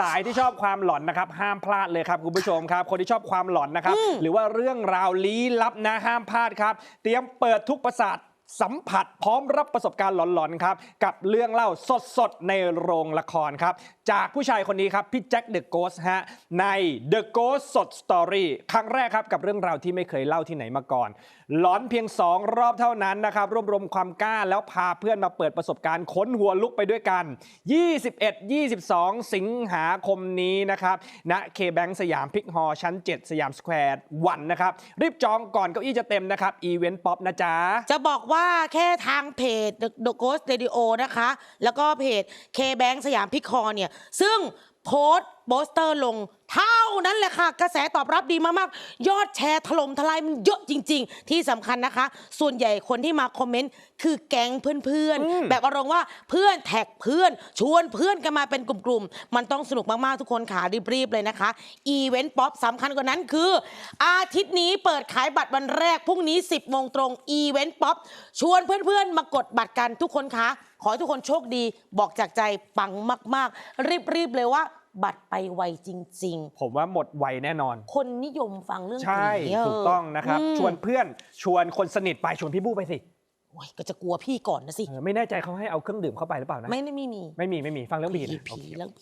สายที่ชอบความหลอนนะครับ ห้ามพลาดเลยครับคุณผู้ชมครับ คนที่ชอบความหลอนนะครับ หรือว่าเรื่องราวลี้ลับนะห้ามพลาดครับ เตรียมเปิดทุกประสาท สัมผัสพร้อมรับประสบการณ์หลอนๆครับกับเรื่องเล่าสดๆ ในโรงละครครับ จากผู้ชายคนนี้ครับ พี่แจ็คเดอะโกสฮะใน The Ghost สดสตอรี่ครั้งแรกครับ กับเรื่องราวที่ไม่เคยเล่าที่ไหนมาก่อน หลอนเพียง 2 รอบเท่านั้นนะครับ รวบรวมความกล้าแล้วพาเพื่อนมาเปิดประสบการณ์ค้นหัวลุกไปด้วยกัน 21 22 สิงหาคมนี้นะครับณเคแบงสยามพิกฮอชั้น 7 สยามสแควร์วันนะครับรีบจองก่อนเก้าอี้จะเต็มนะครับอีเวนต์ป๊อปนะจ๊ะจะบอกว่าแค่ทางเพจ The Ghost Radio นะคะ แล้วก็เพจ K-Bank สยามพิคอเนี่ย ซึ่งโพสต์โปสเตอร์ลง เท่านั้นแหละค่ะ กระแสตอบรับดีมากๆ ยอดแชร์ถล่มทลายมันเยอะจริง ๆ ที่สำคัญนะคะ ส่วนใหญ่คนที่มาคอมเมนต์คือแก๊งเพื่อนอืมๆแบบอารมณ์ว่าเพื่อนแท็กเพื่อน ชวนเพื่อนกันมาเป็นกลุ่มๆ มันต้องสนุกมากๆ ทุกคนค่ะรีบๆเลยนะคะ อีเวนต์ป๊อปสำคัญกว่านั้นคือ อาทิตย์นี้เปิดขายบัตรวันแรกพรุ่งนี้ 10โมงตรงอีเวนต์ป๊อปชวนเพื่อนๆ มากดบัตรกันทุกคนคะขอให้ทุกคนโชคดีบอกจากใจปังมาก ๆ รีบๆเลยว่า บัตรไปไวจริง ผมว่าหมดไวแน่นอน ๆ คนนิยมฟังเรื่องใช่ ผีเถูกต้องนะครับ มชวนเพื่อนชวนคนสนิทไปชวนพี่บู้ไปสิโอ้ยก็จะกลัวพี่ก่อนนะสิ เออไม่แน่ใจเขาให้เอาเครื่องดื่มเข้าไปหรือเปล่านะ ไม่ไม่มีไม่มีไม่มีฟังเรื่องผีผีนะโอผีเคแล้ว